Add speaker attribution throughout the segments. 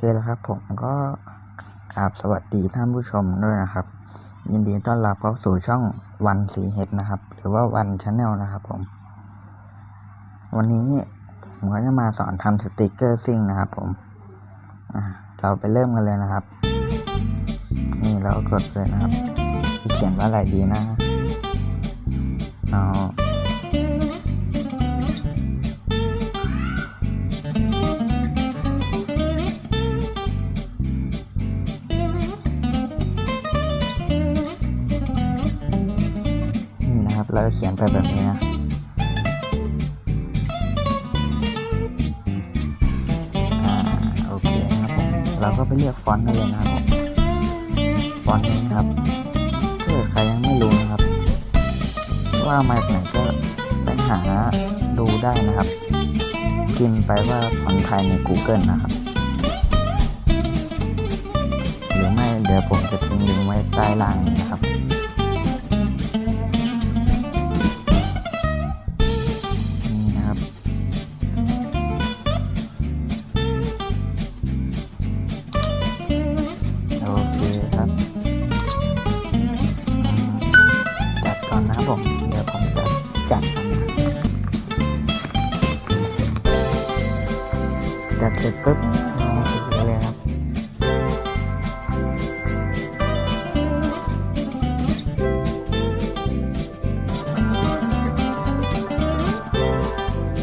Speaker 1: เคแล้วครับผมก็กราบสวัสดีท่านผู้ชมด้วยนะครับ ยินดีต้อนรับเข้าสู่ช่องวันสีเฮดนะครับ หรือว่าวันชาแนลนะครับผม วันนี้ผมก็จะมาสอนทำสติกเกอร์ซิ่งนะครับผมเราไปเริ่มกันเลยนะครับ นี่เรากดเลยนะครับเขียนว่าอะไรดีนะเอา เราจะเขียนไปแบบนี้นะอโอเคนะครับผมเราก็ไปเลือกฟอนต์กันเลยนะครับผมฟอนต์นี้นะครับถ้าเกิดใครยังไม่รู้นะครับ ว่ามาจากไหนก็ไปหาดูได้นะครับพิมพ์ไปว่าฟอนต์ไทยใน Google นะครับหรือไม่เดี๋ยวผมจะทิ้งลิงก์ไว้ใต้ล่างนะครับ เสร็จปุ๊บเอามาติดไว้เลยครับ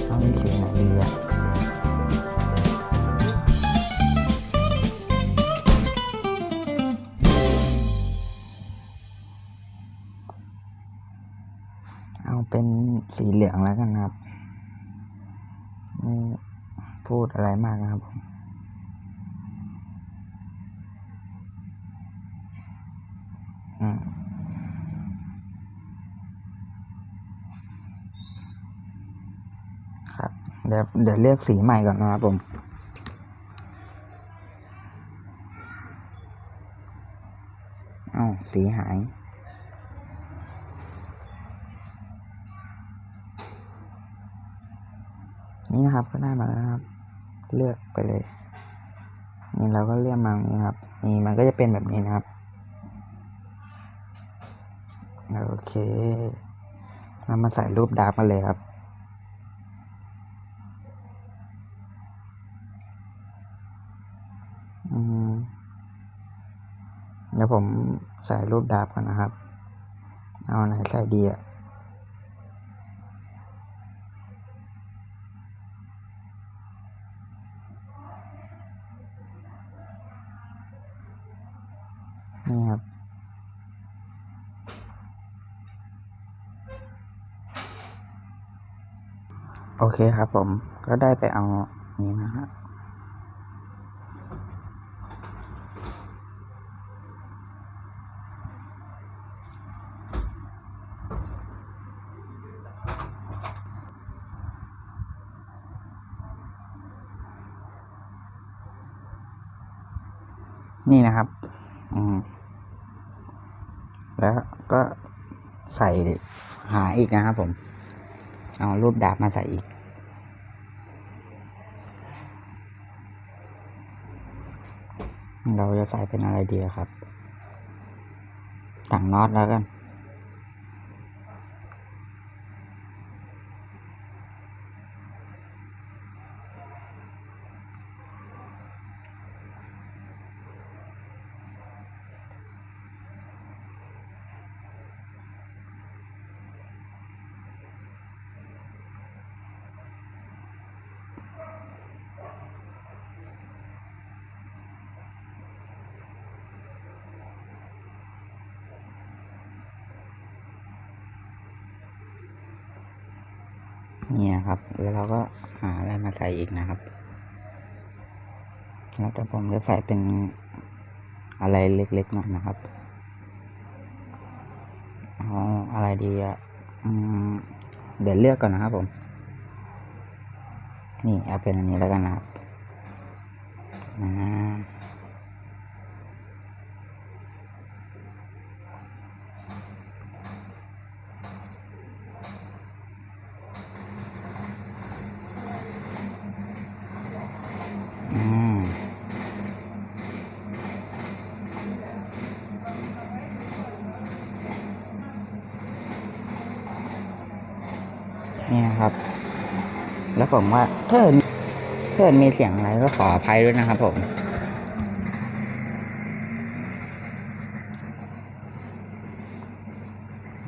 Speaker 1: ต้องมีสีไหนดีอะเอาเป็นสีเหลืองแล้วกันครับ พูดอะไรมากนะครับผมครับ เดี๋ยวเดี๋ยวเลือกสีใหม่ก่อนนะครับผมเอ้าสีหายนี่นะครับก็ได้มาแล้วนะครับ เลือกไปเลย นี่เราก็เลือกมาอย่างนี้นะครับ นี่มันก็จะเป็นแบบนี้นะครับโอเคเรามาใส่รูปดาบมาเลยครับอืมเดี๋ยวผมใส่รูปดาบก่อนนะครับ เอาไหนใส่ดีอะ นี่ครับ โอเคครับผมก็ได้ไปเอานี้มาฮะนี่นะครับ อืม แล้วก็ใส่หาอีกนะครับผม เอารูปดาบมาใส่อีก เราจะใส่เป็นอะไรดีครับต่างน็อตแล้วกัน นี่นะครับ แล้วเราก็หาอะไรมาใส่อีกนะครับ แล้วแต่ผมจะใส่เป็นอะไรเล็กๆหน่อยนะครับเอาอะไรดีอะอืมเดี๋ยวเลือกก่อนนะครับผม นี่เอาเป็นอันนี้แล้วกันนะครับอ่า นี่นะครับ แล้วผมว่าถ้าเกิดถ้าเกิดมีเสียงอะไรก็ขออภัยด้วยนะครับผม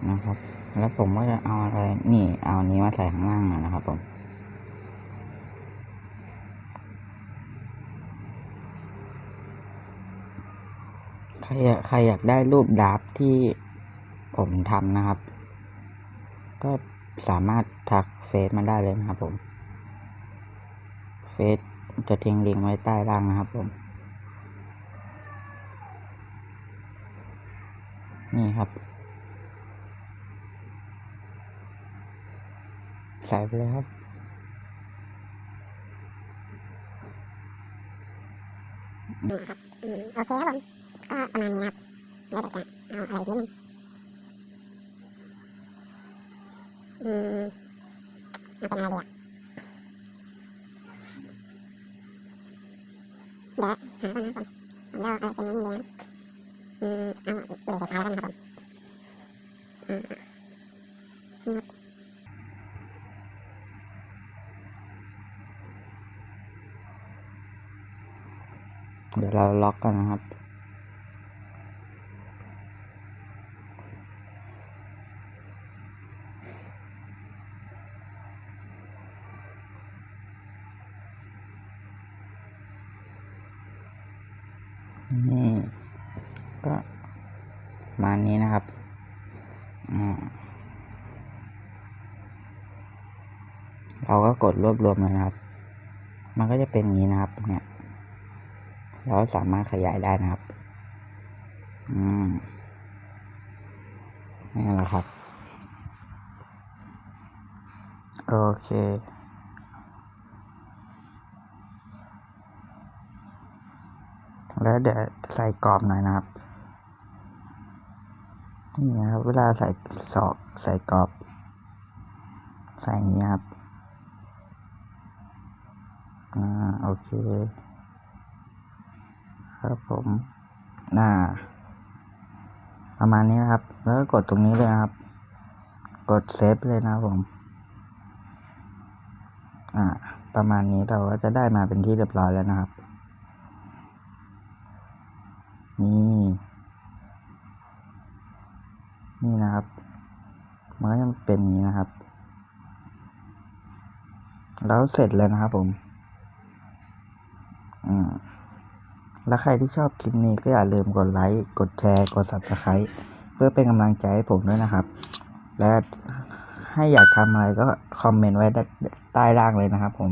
Speaker 1: นะครับ แล้วผมก็จะเอาอะไร นี่ เอานี้มาใส่ข้างล่างนะครับผมใครอยากใครอยากได้รูปดราฟต์ที่ผมทำนะครับ ก็ สามารถทักเฟซมาได้เลยนะครับผมเฟซจะทิ้งลิงก์ไว้ใต้ล่างนะครับผม นี่ครับ ใส่ไปเลยครับ
Speaker 2: ครับอืมโอเคครับผมก็ประมาณนี้ครับ แล้วแต่จะเอาอะไรกนิดนึง อืมเอาเป็นอะไรดีอะเดี๋ยวหาก่อนนะครับผมผมจะเอาเป็นนิดนึงนะอืมเอาเหลือสุดท้ายแล้วกันนะครับผมอ่านี่
Speaker 1: เดี๋ยวเราล็อกกันนะครับ นี่ก็มาณนี้นะครับอ่าเราก็กดรวบรวมเลยนะครับ มันก็จะเป็นอย่างนี้นะครับ เนี่ย เราสามารถขยายได้นะครับ อืมนี่แหละครับ โอเค แล้วเดี๋ยวใส่กรอบหน่อยนะครับนี่นะครับ เวลาใส่สอกใส่กรอบ ใส่นี้ครับอ่าโอเค ครับผมน่าประมาณนี้นะครับ แล้วก็กดตรงนี้เลยนะครับ กดเซฟเลยนะครับผม อ่า ประมาณนี้เราก็จะได้มาเป็นที่เรียบร้อยแล้วนะครับ นี่ นะครับมันก็จะเป็นอย่างนี้นะครับ แล้วเสร็จเลยนะครับผมอืมแล้วใครที่ชอบคลิปนี้ก็อย่าลืมกดไลค์ กดแชร์ กด subscribe เพื่อเป็นกำลังใจให้ผมด้วยนะครับ และให้อยากทำอะไรก็คอมเมนต์ไว้ใต้ล่างเลยนะครับผม